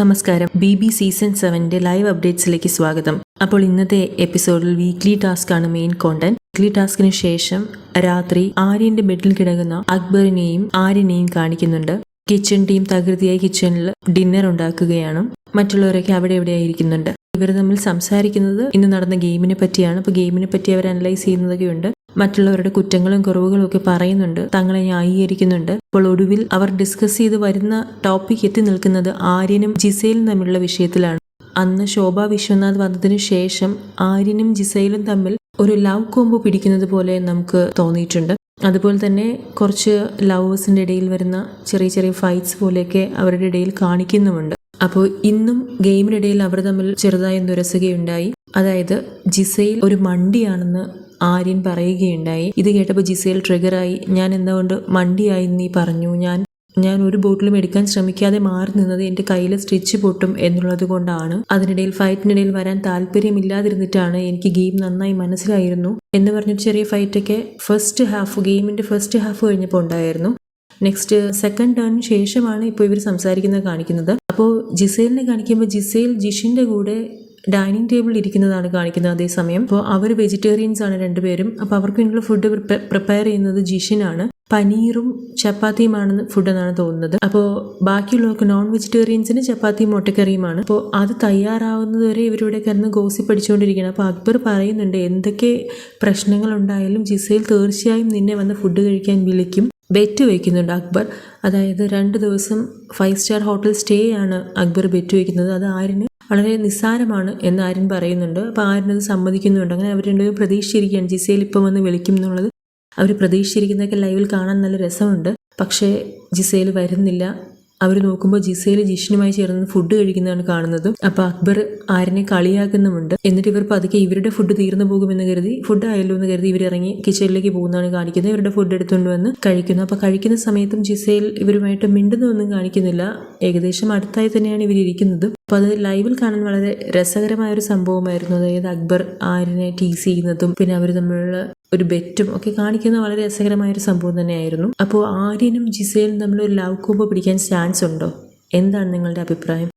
നമസ്കാരം. B B season സെവന്റെ live അപ്ഡേറ്റ്സിലേക്ക് സ്വാഗതം. അപ്പോൾ ഇന്നത്തെ എപ്പിസോഡിൽ വീക്ക്ലി ടാസ്ക് ആണ് മെയിൻ കോണ്ടന്റ്. വീക്ക്ലി ടാസ്കിന് ശേഷം രാത്രി ആര്യന്റെ ബെഡിൽ കിടക്കുന്ന അക്ബറിനെയും ആര്യനെയും കാണിക്കുന്നുണ്ട്. കിച്ചൺ ടീം തകൃതിയായി കിച്ചണിൽ ഡിന്നർ ഉണ്ടാക്കുകയാണ്. മറ്റുള്ളവരൊക്കെ അവിടെ എവിടെയായി ഇരിക്കുന്നുണ്ട് ഇവർ തമ്മിൽ സംസാരിക്കുന്നത് ഇന്ന് നടന്ന ഗെയിമിനെ പറ്റിയാണ്. അപ്പോൾ ഗെയിമിനെ പറ്റി അവർ അനലൈസ് ചെയ്യുന്നതൊക്കെയുണ്ട് മറ്റുള്ളവരുടെ കുറ്റങ്ങളും കുറവുകളും ഒക്കെ പറയുന്നുണ്ട്. തങ്ങളെ ന്യായീകരിക്കുന്നുണ്ട്. അപ്പോൾ ഒടുവിൽ അവർ ഡിസ്കസ് ചെയ്ത് വരുന്ന ടോപ്പിക് എത്തി നിൽക്കുന്നത് ആര്യനും ജിസയിലും തമ്മിലുള്ള വിഷയത്തിലാണ്. അന്ന് ശോഭ വിശ്വനാഥ് വന്നതിനു ശേഷം ആര്യനും ജിസയിലും തമ്മിൽ ഒരു ലവ് കോംബോ പിടിക്കുന്നത് പോലെ നമുക്ക് തോന്നിയിട്ടുണ്ട്. അതുപോലെ തന്നെ കുറച്ച് ലവേഴ്സിന്റെ ഇടയിൽ വരുന്ന ചെറിയ ചെറിയ ഫൈറ്റ്സ് പോലെയൊക്കെ അവരുടെ ഇടയിൽ കാണിക്കുന്നുമുണ്ട്. അപ്പോൾ ഇന്നും ഗെയിമിനിടയിൽ അവർ തമ്മിൽ ചെറുതായി നുരസുകയുണ്ടായി അതായത് ജിസയിൽ ഒരു മണ്ടിയാണെന്ന് ആര്യൻ പറയുകയുണ്ടായി. ഇത് കേട്ടപ്പോൾ ജിസയിൽ ട്രിഗറായി ഞാൻ എന്തുകൊണ്ട് മണ്ടിയായി നീ പറഞ്ഞു? ഞാൻ ഞാൻ ഒരു ബോട്ടിലും എടുക്കാൻ ശ്രമിക്കാതെ മാറി നിന്നത് എന്റെ കയ്യിൽ സ്റ്റിച്ച് പൊട്ടും എന്നുള്ളത് കൊണ്ടാണ്. അതിനിടയിൽ ഫൈറ്റിനിടയിൽ വരാൻ താല്പര്യമില്ലാതിരുന്നിട്ടാണ് എനിക്ക് ഗെയിം നന്നായി മനസ്സിലായിരുന്നു എന്ന് പറഞ്ഞൊരു ചെറിയ ഫൈറ്റൊക്കെ ഫസ്റ്റ് ഹാഫ് ഗെയിമിന്റെ ഫസ്റ്റ് ഹാഫ് കഴിഞ്ഞപ്പോൾ ഉണ്ടായിരുന്നു. നെക്സ്റ്റ് സെക്കൻഡ് ടേണിന് ശേഷമാണ് ഇപ്പോൾ ഇവർ സംസാരിക്കുന്നത് കാണിക്കുന്നത്. അപ്പോൾ ജിസേലിനെ കാണിക്കുമ്പോൾ ജിസേൽ ജിഷിന്റെ കൂടെ ഡൈനിങ് ടേബിളിൽ ഇരിക്കുന്നതാണ് കാണിക്കുന്നത് അതേസമയം അപ്പോൾ അവർ വെജിറ്റേറിയൻസ് ആണ് രണ്ടുപേരും അപ്പോൾ അവർക്ക് വേണ്ടിയുള്ള ഫുഡ് പ്രിപ്പയർ ചെയ്യുന്നത് ജിഷിനാണ്. പനീറും ചപ്പാത്തിയുമാണെന്ന് ഫുഡ് എന്നാണ് തോന്നുന്നത്. അപ്പോൾ ബാക്കിയുള്ളവർക്ക് നോൺ വെജിറ്റേറിയൻസിന് ചപ്പാത്തിയും മുട്ടക്കറിയുമാണ്. അപ്പോൾ അത് തയ്യാറാവുന്നത് വരെ ഇവരിവിടെ കിടന്ന് ഗോസി പഠിച്ചുകൊണ്ടിരിക്കുകയാണ് അപ്പോൾ അക്ബർ പറയുന്നുണ്ട് എന്തൊക്കെ പ്രശ്നങ്ങൾ പ്രശ്നങ്ങളുണ്ടായാലും ജിസയിൽ തീർച്ചയായും നിന്നെ വന്ന് ഫുഡ് കഴിക്കാൻ വിളിക്കും. ബെറ്റ് വയ്ക്കുന്നുണ്ട് അക്ബർ. അതായത് രണ്ട് ദിവസം ഫൈവ് സ്റ്റാർ ഹോട്ടൽ സ്റ്റേ ആണ് അക്ബർ ബെറ്റ് വയ്ക്കുന്നത്. അത് ആരിന് വളരെ നിസ്സാരമാണ് എന്ന് ആര്യൻ പറയുന്നുണ്ട്. അപ്പോൾ ആര്യനത് സമ്മതിക്കുന്നുണ്ട്. അങ്ങനെ അവർ രണ്ടുപേരും പ്രതീക്ഷിച്ചിരിക്കുകയാണ്. ജിസയിൽ ഇപ്പം വന്ന് വിളിക്കും എന്നുള്ളത്. അവർ പ്രതീക്ഷിച്ചിരിക്കുന്നതൊക്കെ ലൈവിൽ കാണാൻ നല്ല രസമുണ്ട്. പക്ഷേ ജിസയിൽ വരുന്നില്ല. അവർ നോക്കുമ്പോൾ ജിസയിൽ ജിഷ്ണുമായി ചേർന്ന് ഫുഡ് കഴിക്കുന്നതാണ് കാണുന്നത്. അപ്പോൾ അക്ബർ ആരിനെ കളിയാക്കുന്നുമുണ്ട്. എന്നിട്ട് ഇവർ പതുക്കെ ഇവരുടെ ഫുഡ് തീർന്നു പോകുമെന്ന് കരുതി ഫുഡ് ആയല്ലോ എന്ന് കരുതി ഇവർ ഇറങ്ങി കിച്ചണിലേക്ക് പോകുന്നതാണ് കാണിക്കുന്നത്. ഇവരുടെ ഫുഡ് എടുത്തുകൊണ്ട് വന്ന് കഴിക്കുന്നു. അപ്പോൾ കഴിക്കുന്ന സമയത്തും ജിസയിൽ ഇവരുമായിട്ട് മിണ്ടുന്നൊന്നും കാണിക്കുന്നില്ല. ഏകദേശം അടുത്തായി തന്നെയാണ് ഇവർ ഇരിക്കുന്നത് അപ്പോൾ അത് ലൈവിൽ കാണാൻ വളരെ രസകരമായ ഒരു സംഭവമായിരുന്നു. അതായത് അക്ബർ ആരിനെ ടീസ് ചെയ്യുന്നതും പിന്നെ അവർ തമ്മിലുള്ള ഒരു ബെറ്റും ഒക്കെ കാണിക്കുന്ന വളരെ രസകരമായ ഒരു സംഭവം തന്നെയായിരുന്നു. അപ്പോൾ ആര്യനും ജിസയിലും തമ്മിൽ ഒരു ലവ് കൂമ്പ് പിടിക്കാൻ ചാൻസ് ഉണ്ടോ? എന്താണ് നിങ്ങളുടെ അഭിപ്രായം?